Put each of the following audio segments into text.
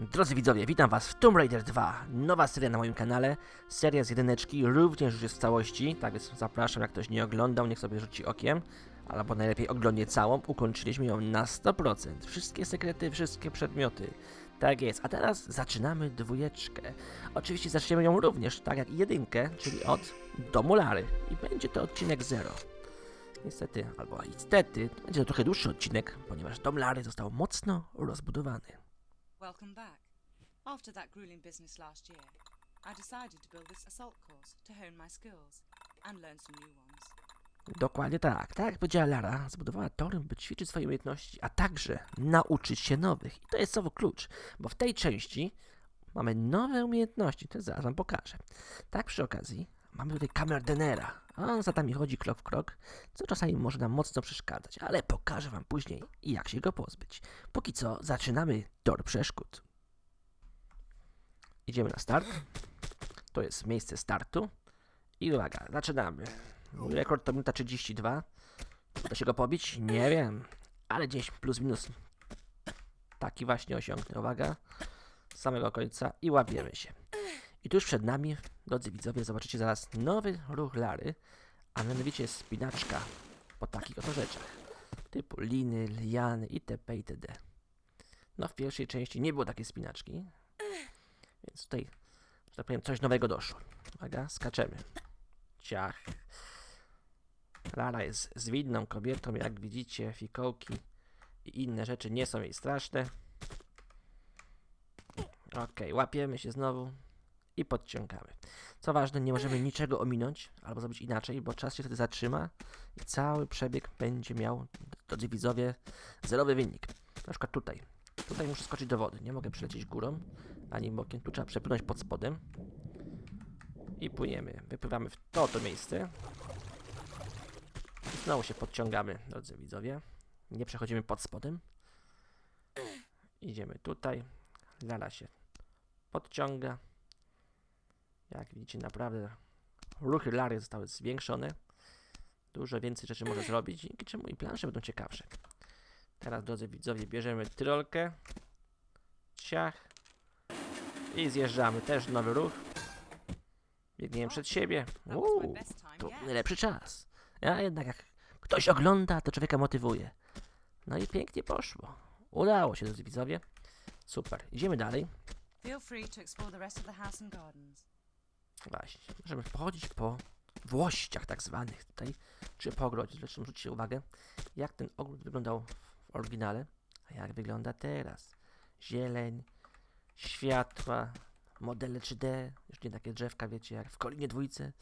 Drodzy widzowie, witam was w Tomb Raider 2. Nowa seria na moim kanale. Seria z jedyneczki również już jest w całości. Tak więc zapraszam, jak ktoś nie oglądał, niech sobie rzuci okiem. Albo najlepiej oglądnie całą. Ukończyliśmy ją na 100%. Wszystkie sekrety, wszystkie przedmioty. Tak jest. A teraz zaczynamy dwójeczkę. Oczywiście zaczniemy ją również, tak jak jedynkę, czyli od domu Lary. I będzie to odcinek 0. Niestety, albo niestety, będzie to trochę dłuższy odcinek, ponieważ dom Lary został mocno rozbudowany. Welcome back. After that grueling business last year, I decided to build this assault course to hone my skills and learn some new ones. Dokładnie tak. Tak jak powiedziała Lara, zbudowała tory, by ćwiczyć swoje umiejętności, a także nauczyć się nowych. I to jest słowo klucz, bo w tej części mamy nowe umiejętności, to zaraz wam pokażę. Tak przy okazji mamy tutaj kamerdenera. a On za nami chodzi krok w krok, co czasami może nam mocno przeszkadzać, ale pokażę wam później, jak się go pozbyć. Póki co zaczynamy tor przeszkód. Idziemy na start. To jest miejsce startu. I uwaga, zaczynamy. Mój rekord to minuta 32. Czy uda się go pobić? Nie wiem. Ale gdzieś plus minus taki właśnie osiągnę. Uwaga. Z samego końca i łapiemy się. I tuż przed nami, drodzy widzowie, zobaczycie zaraz nowy ruch Lary, a mianowicie spinaczka po takich oto rzeczach. Typu liny, liany itp. itd. No w pierwszej części nie było takiej spinaczki. Więc tutaj, że tak powiem, coś nowego doszło. Uwaga, skaczemy. Ciach. Lara jest zwinną kobietą, jak widzicie, fikołki i inne rzeczy nie są jej straszne. Ok, łapiemy się znowu i podciągamy. Co ważne, nie możemy niczego ominąć albo zrobić inaczej, bo czas się wtedy zatrzyma i cały przebieg będzie miał, drodzy widzowie, zerowy wynik. Na przykład tutaj. Tutaj muszę skoczyć do wody, nie mogę przylecieć górą ani bokiem, tu trzeba przepłynąć pod spodem i płyniemy. Wypływamy w to oto miejsce. Znowu się podciągamy, drodzy widzowie. Nie przechodzimy pod spodem. Idziemy tutaj. Lala się podciąga. Jak widzicie, naprawdę ruchy Lary zostały zwiększone. Dużo więcej rzeczy może zrobić, dzięki czemu i plansze będą ciekawsze. Teraz, drodzy widzowie, bierzemy tyrolkę. Ciach. I zjeżdżamy. Też nowy ruch. Biegniemy przed siebie. Uuu, to najlepszy czas. A jednak jak ktoś ogląda, to człowieka motywuje. No i pięknie poszło. Udało się, drodzy widzowie. Super. Idziemy dalej. Feel free to explore the rest of the house and gardens. Właśnie. Możemy pochodzić po włościach tak zwanych tutaj, czy po ogrodzie. Zresztą zwróćcie uwagę, jak ten ogród wyglądał w oryginale, a jak wygląda teraz. Zieleń, światła, modele 3D, już nie takie drzewka, wiecie, jak w Kolinie Dwójce.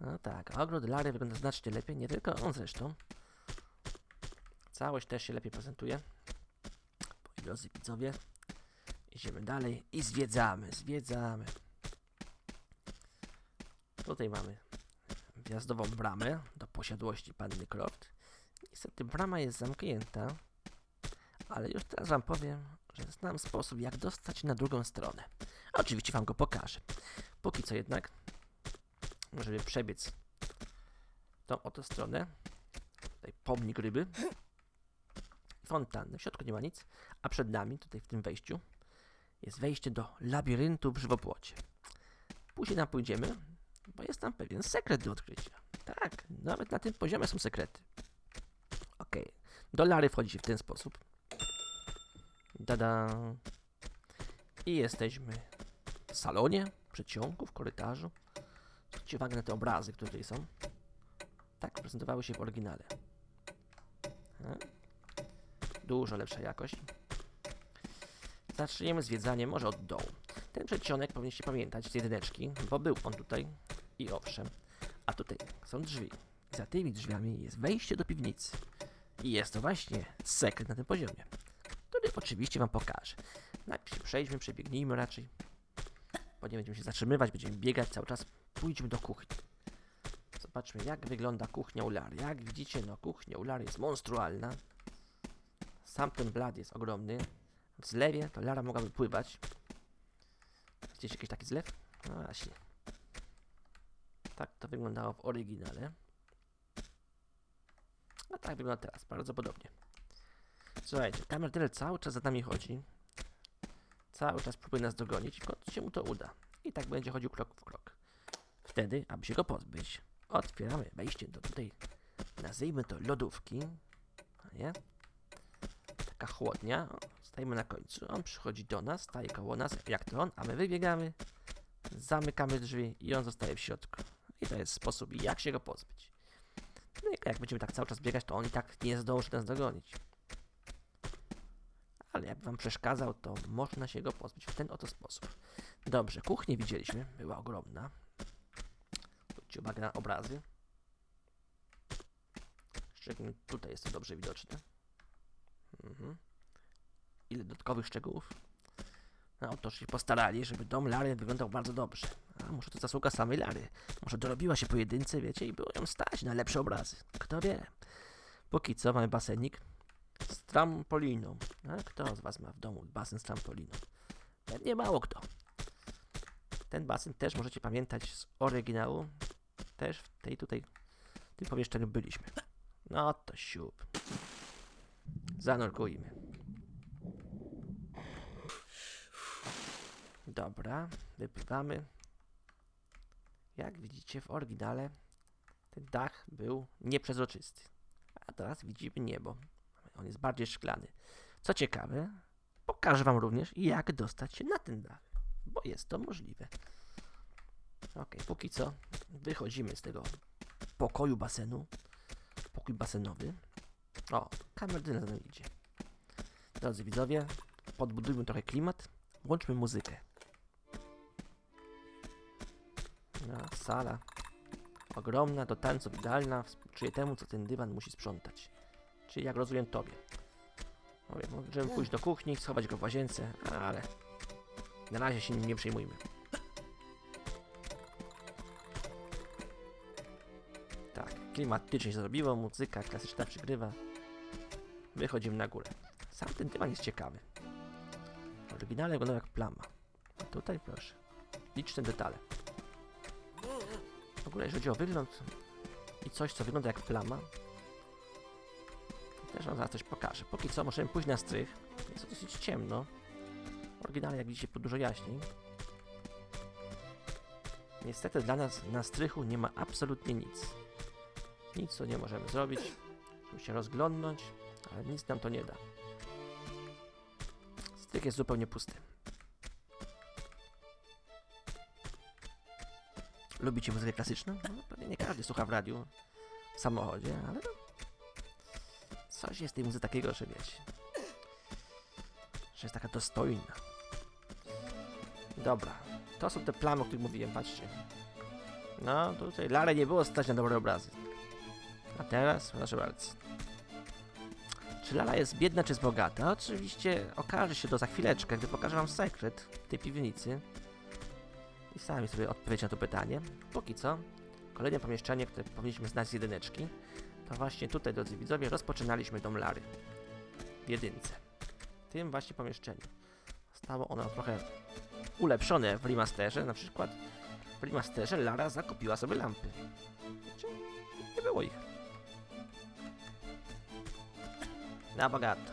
No tak, ogród Lary wygląda znacznie lepiej, nie tylko on zresztą. Całość też się lepiej prezentuje. Moi drodzy widzowie, idziemy dalej i zwiedzamy, zwiedzamy. Tutaj mamy wjazdową bramę do posiadłości panny Croft. Niestety brama jest zamknięta, ale już teraz wam powiem, że znam sposób jak dostać na drugą stronę. Oczywiście wam go pokażę. Póki co jednak, żeby przebiec tą oto stronę, tutaj pomnik ryby, fontanny, w środku nie ma nic, a przed nami, tutaj w tym wejściu, jest wejście do labiryntu w żywopłocie. Później tam pójdziemy, bo jest tam pewien sekret do odkrycia. Tak, nawet na tym poziomie są sekrety. Ok, do Lary wchodzi w ten sposób. Dada. I jesteśmy w salonie, w przedsionku, w korytarzu. Zwróćcie uwagę na te obrazy, które tutaj są. Tak prezentowały się w oryginale. Dużo lepsza jakość. Zaczniemy zwiedzanie może od dołu. Ten przedsionek powinniście pamiętać z jedyneczki, bo był on tutaj i owszem. A tutaj są drzwi. Za tymi drzwiami jest wejście do piwnicy. I jest to właśnie sekret na tym poziomie, który oczywiście Wam pokażę. Najpierw przejdźmy, przebiegnijmy raczej. Bo nie będziemy się zatrzymywać, będziemy biegać cały czas. Pójdźmy do kuchni. Zobaczmy, jak wygląda kuchnia u Lary. Jak widzicie, no kuchnia u Lary jest monstrualna. Sam ten blad jest ogromny. W zlewie to Lara mogłaby pływać. Gdzieś jakiś taki zlew? No właśnie. Tak to wyglądało w oryginale. A tak wygląda teraz, bardzo podobnie. Słuchajcie, kamerdyner cały czas za nami chodzi. Cały czas próbuje nas dogonić w się mu to uda. I tak będzie chodził krok w krok. Wtedy, aby się go pozbyć, otwieramy wejście do tutaj, nazwijmy to lodówki. Nie? Taka chłodnia. O, stajemy na końcu. On przychodzi do nas, staje koło nas, jak to on, a my wybiegamy, zamykamy drzwi i on zostaje w środku. I to jest sposób, jak się go pozbyć. No i jak będziemy tak cały czas biegać, to on i tak nie zdąży nas dogonić. Ale jakby wam przeszkadzał, to można się go pozbyć w ten oto sposób. Dobrze, kuchnię widzieliśmy, była ogromna. Zwróćcie uwagę na obrazy. Szczególnie tutaj jest to dobrze widoczne. Mhm. Ile dodatkowych szczegółów? No to się postarali, żeby dom Lary wyglądał bardzo dobrze. A może to zasługa samej Lary. Może dorobiła się pojedynce, wiecie, i było ją stać na lepsze obrazy. Kto wie. Póki co mamy basenik z trampoliną. A kto z was ma w domu basen z trampoliną? Pewnie mało kto. Ten basen też możecie pamiętać z oryginału. Też w tej tutaj, w tym pomieszczeniu byliśmy. No to siup. Zanurkujmy. Dobra, wypływamy. Jak widzicie w oryginale ten dach był nieprzezroczysty. A teraz widzimy niebo. On jest bardziej szklany. Co ciekawe, pokażę wam również jak dostać się na ten dach, bo jest to możliwe. Ok, póki co wychodzimy z tego pokoju basenu. Pokój basenowy. O, kamerdyna za idzie. Drodzy widzowie, podbudujmy trochę klimat. Włączmy muzykę. Sala. Ogromna, do tańców idealna. Współczuję temu, co ten dywan musi sprzątać. Czyli jak rozumiem tobie. Wiem, możemy pójść do kuchni, schować go w łazience, ale na razie się nim nie przejmujmy. Tak, klimatycznie się zrobiło, muzyka klasyczna przygrywa. Wychodzimy na górę. Sam ten dywan jest ciekawy. W oryginale wyglądał jak plama. A tutaj proszę. Liczne detale. Ogóle jeżeli chodzi o wygląd i coś, co wygląda jak plama, też wam zaraz coś pokażę. Póki co możemy pójść na strych. Jest dosyć ciemno. W oryginale, jak widzicie, dużo jaśniej. Niestety dla nas na strychu nie ma absolutnie nic. Nic co nie możemy zrobić. Musimy się rozglądnąć, ale nic nam to nie da. Strych jest zupełnie pusty. Lubicie muzykę klasyczną? No, pewnie nie każdy słucha w radiu, w samochodzie, ale no, coś jest w tej muzyce takiego, że wiecie, że jest taka dostojna. Dobra, to są te plamy, o których mówiłem, patrzcie. No, tutaj Lale nie było stać na dobre obrazy. A teraz, proszę bardzo. Czy Lala jest biedna, czy jest bogata? Oczywiście okaże się to za chwileczkę, gdy pokażę wam sekret tej piwnicy. I sami sobie odpowiedź na to pytanie. Póki co, kolejne pomieszczenie, które powinniśmy znać z jedyneczki, to właśnie tutaj, drodzy widzowie, rozpoczynaliśmy dom Lary. W jedynce. W tym właśnie pomieszczeniu. Zostało ono trochę ulepszone w remasterze, na przykład w remasterze Lara zakupiła sobie lampy. Znaczy, nie było ich. Na bogato.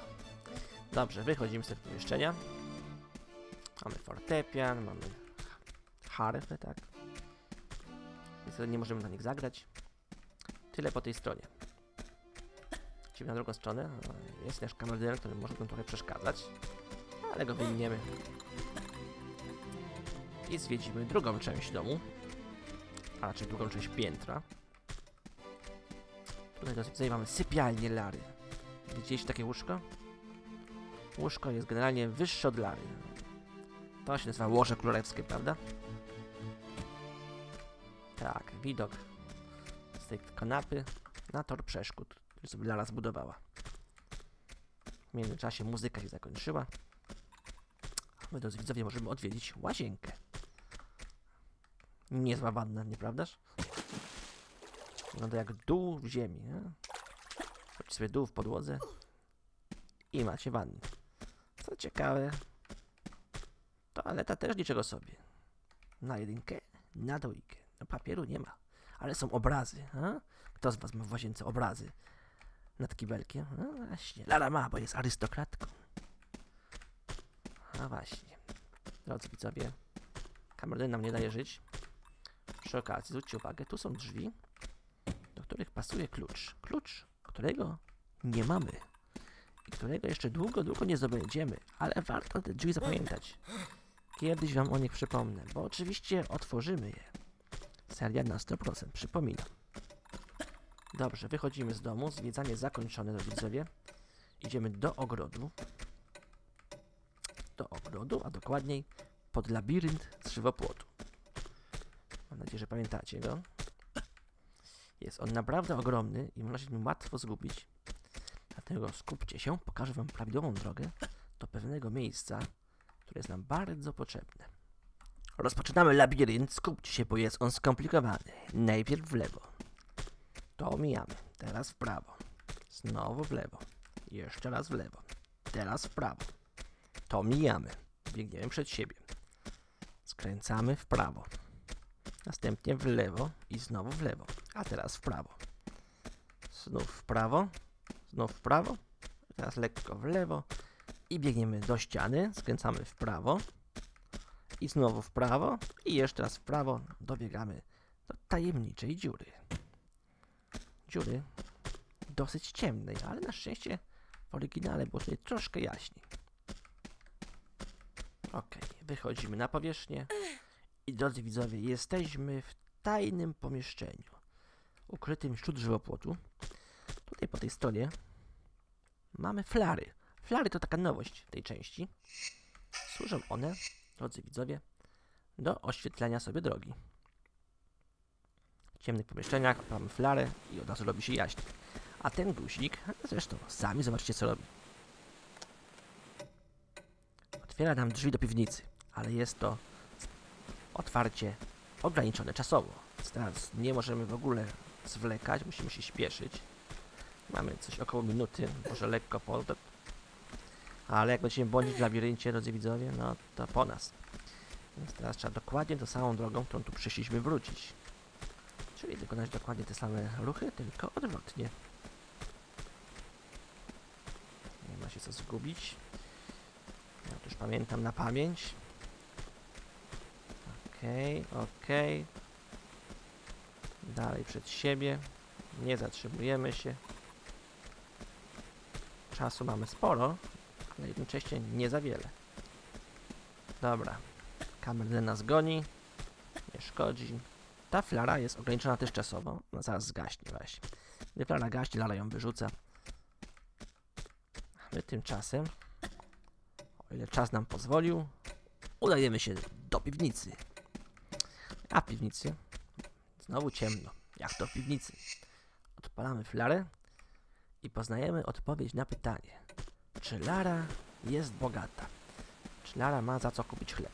Dobrze, wychodzimy z tego pomieszczenia. Mamy fortepian, mamy harfę, tak. Niestety nie możemy na nich zagrać. Tyle po tej stronie. Idziemy na drugą stronę. O, Jest nasz kamerdyner, który może nam trochę przeszkadzać. Ale go wyjmiemy. I zwiedzimy drugą część domu. A raczej drugą część piętra. Tutaj tutaj mamy sypialnię Lary. Widzieliście takie łóżko? Łóżko jest generalnie wyższe od Lary. To się nazywa łoże królewskie, prawda? Tak, widok z tej kanapy na tor przeszkód, który sobie Lara zbudowała. W międzyczasie muzyka się zakończyła. My, drodzy widzowie, możemy odwiedzić łazienkę. Niezła wanna, nieprawdaż? Wygląda jak dół w ziemi, nie? Sobie dół w podłodze i macie wannę. Co ciekawe, toaleta też niczego sobie. Na jedynkę, na dwójkę. No papieru nie ma, ale są obrazy. A? Kto z was ma w łazience obrazy nad kibelkiem? No właśnie, Lara ma, bo jest arystokratką. A właśnie. Drodzy widzowie, kamerdy nam nie daje żyć. Przy okazji, zwróćcie uwagę, tu są drzwi, do których pasuje klucz. Klucz, którego nie mamy i którego jeszcze długo, długo nie zdobędziemy, ale warto te drzwi zapamiętać. Kiedyś wam o nich przypomnę, bo oczywiście otworzymy je. Seria na 100%, przypominam. Dobrze, wychodzimy z domu, zwiedzanie zakończone, drodzy widzowie. Idziemy do ogrodu. Do ogrodu, a dokładniej pod labirynt z żywopłotu. Mam nadzieję, że pamiętacie go. Jest on naprawdę ogromny i można się nim łatwo zgubić. Dlatego skupcie się, pokażę wam prawidłową drogę do pewnego miejsca, które jest nam bardzo potrzebne. Rozpoczynamy labirynt, skupcie się, bo jest on skomplikowany. Najpierw w lewo. To omijamy. Teraz w prawo. Znowu w lewo. Jeszcze raz w lewo. Teraz w prawo. To mijamy. Biegniemy przed siebie. Skręcamy w prawo. Następnie w lewo i znowu w lewo. A teraz w prawo. Znów w prawo. Znów w prawo. Teraz lekko w lewo. I biegniemy do ściany. Skręcamy w prawo. I znowu w prawo. I jeszcze raz w prawo. Dobiegamy do tajemniczej dziury. Dziury dosyć ciemnej, ale na szczęście w oryginale było tutaj troszkę jaśniej. Ok, wychodzimy na powierzchnię i drodzy widzowie, jesteśmy w tajnym pomieszczeniu, ukrytym wśród żywopłotu. Tutaj po tej stronie mamy flary. Flary to taka nowość tej części. Służą one, drodzy widzowie, do oświetlania sobie drogi. W ciemnych pomieszczeniach mamy flarę i od razu robi się jaśniej. A ten guzik, zresztą sami zobaczcie co robi. Otwiera nam drzwi do piwnicy, ale jest to otwarcie ograniczone czasowo. Teraz nie możemy w ogóle zwlekać, musimy się śpieszyć. Mamy coś około minuty, może lekko po... Ale jak będziemy błądzić w labiryncie, drodzy widzowie, no to po nas. Więc teraz trzeba dokładnie tą samą drogą, którą tu przyszliśmy wrócić. Czyli wykonać dokładnie te same ruchy, tylko odwrotnie. Nie ma się co zgubić. Ja już pamiętam na pamięć. Okej, okej. Dalej przed siebie. Nie zatrzymujemy się. Czasu mamy sporo, ale jednocześnie nie za wiele. Dobra. Kamer nas goni. Nie szkodzi. Ta flara jest ograniczona też czasowo. No zaraz zgaśnie właśnie. Gdy flara gaśnie, Lara ją wyrzuca. My tymczasem, o ile czas nam pozwolił, udajemy się do piwnicy. A w piwnicy znowu ciemno, jak to w piwnicy. Odpalamy flarę i poznajemy odpowiedź na pytanie, czy Lara jest bogata? Czy Lara ma za co kupić chleb?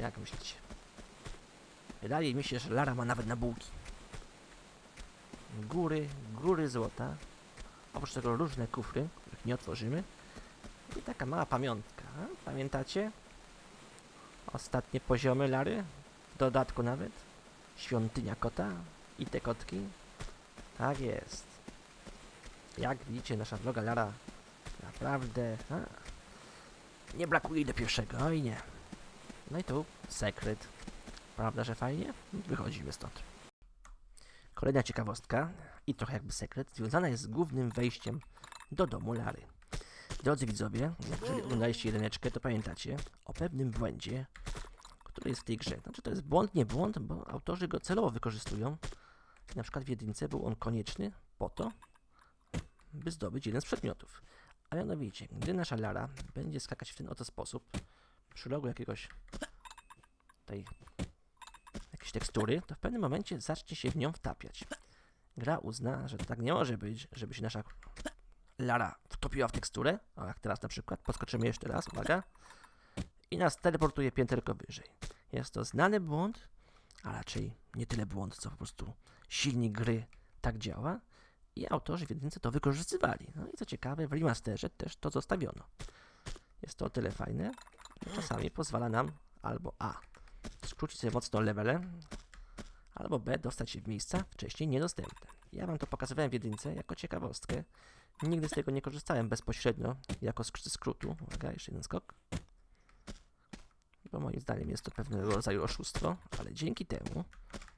Jak myślicie? Wydaje mi się, że Lara ma nawet na bułki. Góry, góry złota. Oprócz tego różne kufry, których nie otworzymy. I taka mała pamiątka. Pamiętacie? Ostatnie poziomy Lary. W dodatku nawet. Świątynia kota. I te kotki. Tak jest. Jak widzicie, nasza droga Lara naprawdę... A, nie brakuje do pierwszego. Oj nie. No i tu sekret. Prawda, że fajnie? Wychodzimy stąd. Kolejna ciekawostka i trochę jakby sekret, związana jest z głównym wejściem do domu Lary. Drodzy widzowie, jeżeli oglądaliście jedyneczkę, to pamiętacie o pewnym błędzie, który jest w tej grze. Znaczy to jest błąd, nie błąd, bo autorzy go celowo wykorzystują. Na przykład w jedynce był on konieczny po to, by zdobyć jeden z przedmiotów. A mianowicie, gdy nasza Lara będzie skakać w ten oto sposób, przy rogu jakiegoś tej jakieś tekstury, to w pewnym momencie zacznie się w nią wtapiać. Gra uzna, że to tak nie może być, żeby się nasza Lara wtopiła w teksturę, o jak teraz na przykład, podskoczymy jeszcze raz, uwaga, i nas teleportuje pięterko wyżej. Jest to znany błąd, a raczej nie tyle błąd, co po prostu silnik gry tak działa i autorzy w jedynce to wykorzystywali. No i co ciekawe, w remasterze też to zostawiono. Jest to o tyle fajne, że czasami pozwala nam albo A skrócić sobie mocno levele, albo B, dostać się w miejsca wcześniej niedostępne. Ja wam to pokazywałem w jedynce jako ciekawostkę. Nigdy z tego nie korzystałem bezpośrednio, jako sk- skrótu. Uwaga, jeszcze jeden skok. bo moim zdaniem jest to pewnego rodzaju oszustwo, ale dzięki temu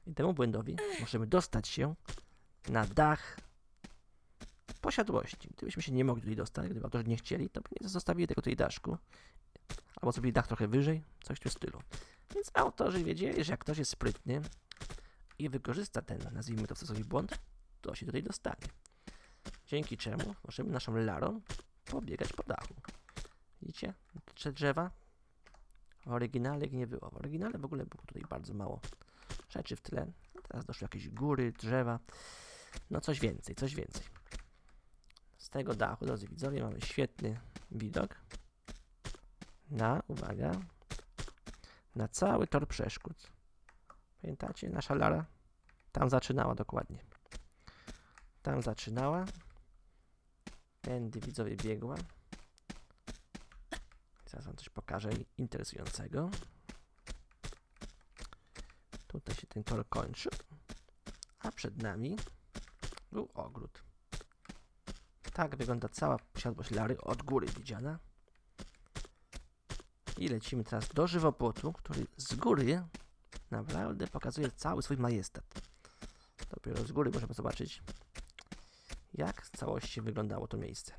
i temu błędowi możemy dostać się na dach posiadłości. Gdybyśmy się nie mogli tutaj dostać, gdyby autorzy nie chcieli, to by nie zostawili tego tutaj daszku, albo zrobili dach trochę wyżej, coś w tym stylu. Więc autorzy wiedzieli, że jak ktoś jest sprytny i wykorzysta ten, nazwijmy to w cudzysłowie błąd, to się tutaj dostanie. Dzięki czemu możemy naszą larą pobiegać po dachu. Widzicie? Te drzewa? W oryginale nie było. W oryginale w ogóle było tutaj bardzo mało rzeczy w tle. Teraz doszły jakieś góry, drzewa. No coś więcej, coś więcej. Tego dachu, drodzy widzowie, mamy świetny widok na, uwaga, na cały tor przeszkód. Pamiętacie? Nasza Lara tam zaczynała dokładnie. Tam zaczynała. Tędy widzowie biegła. Zaraz wam coś pokażę interesującego. Tutaj się ten tor kończy. A przed nami był ogród. Tak wygląda cała posiadłość Lary od góry widziana. I lecimy teraz do żywopłotu, który z góry naprawdę pokazuje cały swój majestat. Dopiero z góry możemy zobaczyć, jak w całości wyglądało to miejsce.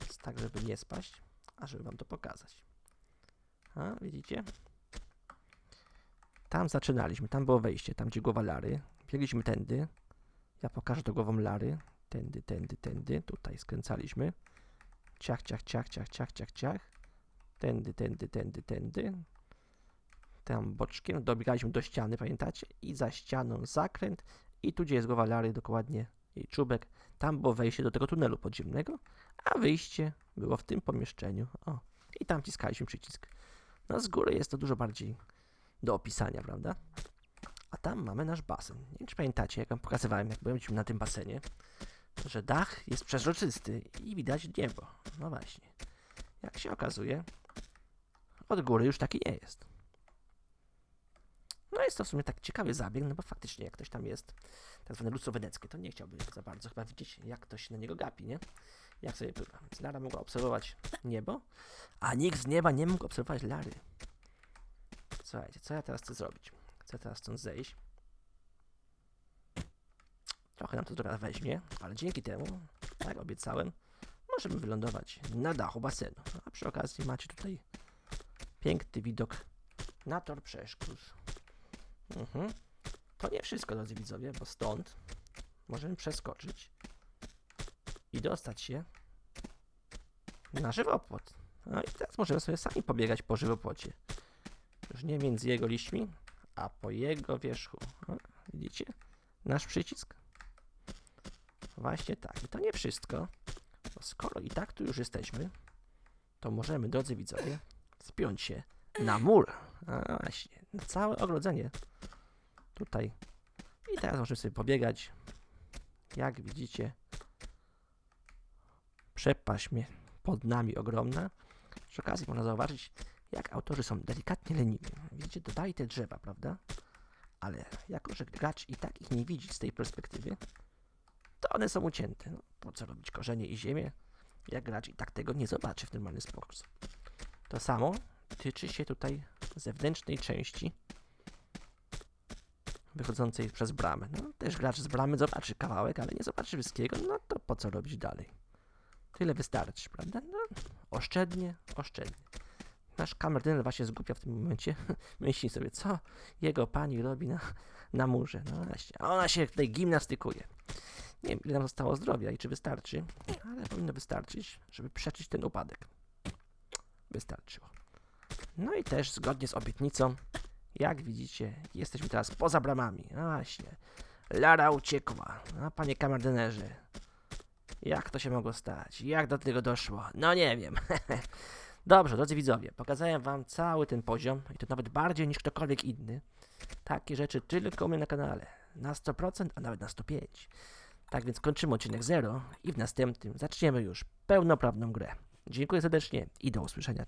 Więc tak, żeby nie spaść, a żeby wam to pokazać. A, widzicie? Tam zaczynaliśmy, tam było wejście, tam gdzie głowa Lary. Biegliśmy tędy. Ja pokażę to głową Lary. Tędy, tędy, tędy. Tutaj skręcaliśmy. Ciach, ciach, ciach, ciach, ciach, ciach, ciach. Tędy, tędy, tędy, tędy. Tam boczkiem dobiegaliśmy do ściany, pamiętacie? I za ścianą zakręt. I tu, gdzie jest głowa Lary, dokładnie jej czubek. Tam było wejście do tego tunelu podziemnego, a wyjście było w tym pomieszczeniu. O, i tam wciskaliśmy przycisk. No z góry jest to dużo bardziej do opisania, prawda? A tam mamy nasz basen. Nie wiem, czy pamiętacie, jak wam pokazywałem, jak byłem na tym basenie, że dach jest przeźroczysty i widać niebo. No właśnie. Jak się okazuje, od góry już taki nie jest. No jest to w sumie tak ciekawy zabieg, no bo faktycznie jak ktoś tam jest, tak zwane lustro weneckie, to nie chciałby za bardzo chyba widzieć, jak ktoś na niego gapi, nie? Jak sobie pływa. Więc Lara mogła obserwować niebo, a nikt z nieba nie mógł obserwować Lary. Słuchajcie, co ja teraz chcę zrobić? Chcę teraz stąd zejść. Trochę nam to trochę weźmie, ale dzięki temu, jak obiecałem, możemy wylądować na dachu basenu. A przy okazji macie tutaj piękny widok na tor przeszkód. Mhm. To nie wszystko, drodzy widzowie, bo stąd możemy przeskoczyć i dostać się na żywopłot. No i teraz możemy sobie sami pobiegać po żywopłocie. Już nie między jego liśćmi, a po jego wierzchu. O, widzicie? Nasz przycisk. Właśnie tak. I to nie wszystko. Bo skoro i tak tu już jesteśmy, to możemy, drodzy widzowie, spiąć się na mur. A właśnie, na całe ogrodzenie. Tutaj. I teraz możemy sobie pobiegać. Jak widzicie, przepaść pod nami ogromna. Przy okazji można zauważyć, jak autorzy są delikatnie leniwi. Widzicie, dodali te drzewa, prawda? Ale jako, że gracz i tak ich nie widzi z tej perspektywy, to one są ucięte. No, po co robić korzenie i ziemię, jak gracz i tak tego nie zobaczy w normalny sposób. To samo tyczy się tutaj zewnętrznej części wychodzącej przez bramę. No, też gracz z bramy zobaczy kawałek, ale nie zobaczy wszystkiego, no to po co robić dalej? Tyle wystarczy, prawda? No, oszczędnie, oszczędnie. Nasz kamerdyner właśnie zgłupia w tym momencie. Myśli sobie, co jego pani robi na, na murze. No właśnie, ona się tutaj gimnastykuje. Wiem, ile nam zostało zdrowia i czy wystarczy, ale powinno wystarczyć, żeby przeczyć ten upadek. Wystarczyło. No i też zgodnie z obietnicą, jak widzicie, jesteśmy teraz poza bramami. No właśnie. Lara uciekła. No, panie kamerdynerze. Jak to się mogło stać? Jak do tego doszło? No nie wiem. Dobrze, drodzy widzowie, pokazałem wam cały ten poziom i to nawet bardziej niż ktokolwiek inny. Takie rzeczy tylko mnie na kanale. Na 100%, a nawet na 105%. Tak więc kończymy odcinek 0 i w następnym zaczniemy już pełnoprawną grę. Dziękuję serdecznie i do usłyszenia.